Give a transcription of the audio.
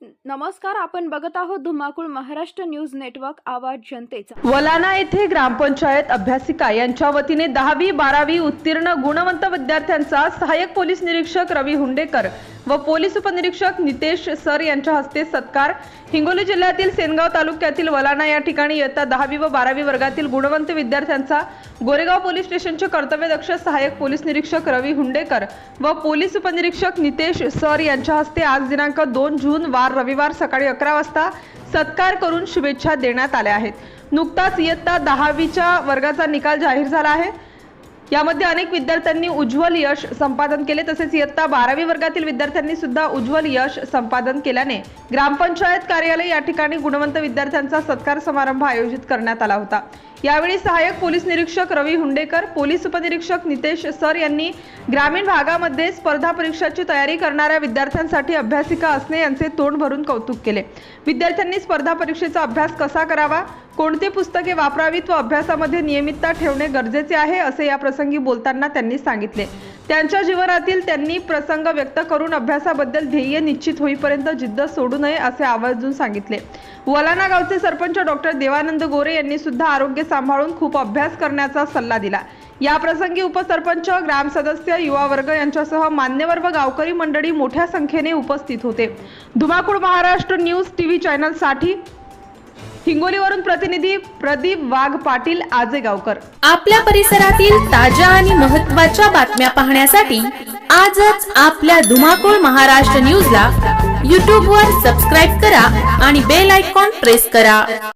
नमस्कार आपण बघत आहोत धुमाकूळ महाराष्ट्र न्यूज नेटवर्क आवाज जनतेचा. वलाना येथे ग्रामपंचायत अभ्यासिका यांच्या वतीने दहावी बारावी उत्तीर्ण गुणवंत विद्यार्थ्यांचा सहाय्यक पोलीस निरीक्षक रवी हुंडेकर व पोलीस उपनिरीक्षक नितेश सर यांच्या हस्ते सत्कार. हिंगोली जिल्ह्यातील सेनगाव तालुक्यातील वलाना या ठिकाणी इयत्ता दहावी व बारावी वर्गातील गुणवंत विद्यार्थ्यांचा गोरेगाव पोलीस स्टेशनचे कर्तव्यदक्ष सहाय्यक पोलीस निरीक्षक रवी हुंडेकर व पोलीस उपनिरीक्षक नितेश सर यांच्या हस्ते आज दिनांक दोन जून वार रविवार सकाळी अकरा वाजता सत्कार करून शुभेच्छा देण्यात आल्या आहेत. नुकताच इयत्ता दहावीच्या वर्गाचा निकाल जाहीर झाला आहे. यामध्ये अनेक विद्यार्थ्यांनी उज्ज्वल यश संपादन केले तसेच इयत्ता बारावी वर्गातील विद्यार्थ्यांनी सुद्धा उज्ज्वल यश संपादन केल्याने ग्रामपंचायत कार्यालय या ठिकाणी गुणवंत विद्यार्थ्यांचा सत्कार समारंभ आयोजित करण्यात आला होता. यावेळी सहाय्यक पोलीस निरीक्षक रवी हुंडेकर पोलीस उपनिरीक्षक नितेश सर यांनी ग्रामीण भागामध्ये स्पर्धा परीक्षाची तयारी करणाऱ्या विद्यार्थ्यांसाठी अभ्यासिका असणे यांचे तोंड भरून कौतुक केले. विद्यार्थ्यांनी स्पर्धा परीक्षेचा अभ्यास कसा करावा? कोणती पुस्तके वापरावीत व अभ्यासामध्ये नियमितता ठेवणे गरजेचे आहे असे या प्रसंगी बोलताना त्यांनी सांगितले. त्यांच्या जीवनातील त्यांनी प्रसंग व्यक्त करून अभ्यासाबद्दल ध्येय निश्चित होईपर्यंत जिद्द सोडू नये असे आवर्जून सांगितले. वलाना गावचे सरपंच डॉक्टर देवानंद गोरे यांनी सुद्धा आरोग्य सांभाळून खूप अभ्यास करण्याचा सल्ला दिला. या प्रसंगी उपसरपंच ग्राम सदस्य युवा वर्ग यांच्यासह मान्यवर व गावकरी मंडळी मोठ्या संख्येने उपस्थित होते. धुमाकूळ महाराष्ट्र न्यूज टीव्ही चॅनलसाठी हिंगोलीवरून प्रतिनिधी प्रदीप वाघ पाटील आजेगावकर आपल्या परिसरातील ताज्या आणि महत्त्वाच्या बातम्या पाहण्यासाठी आजच आपल्या धुमाकूळ महाराष्ट्र न्यूजला यूट्यूबवर सबस्क्राईब करा आणि बेल आयकॉन प्रेस करा.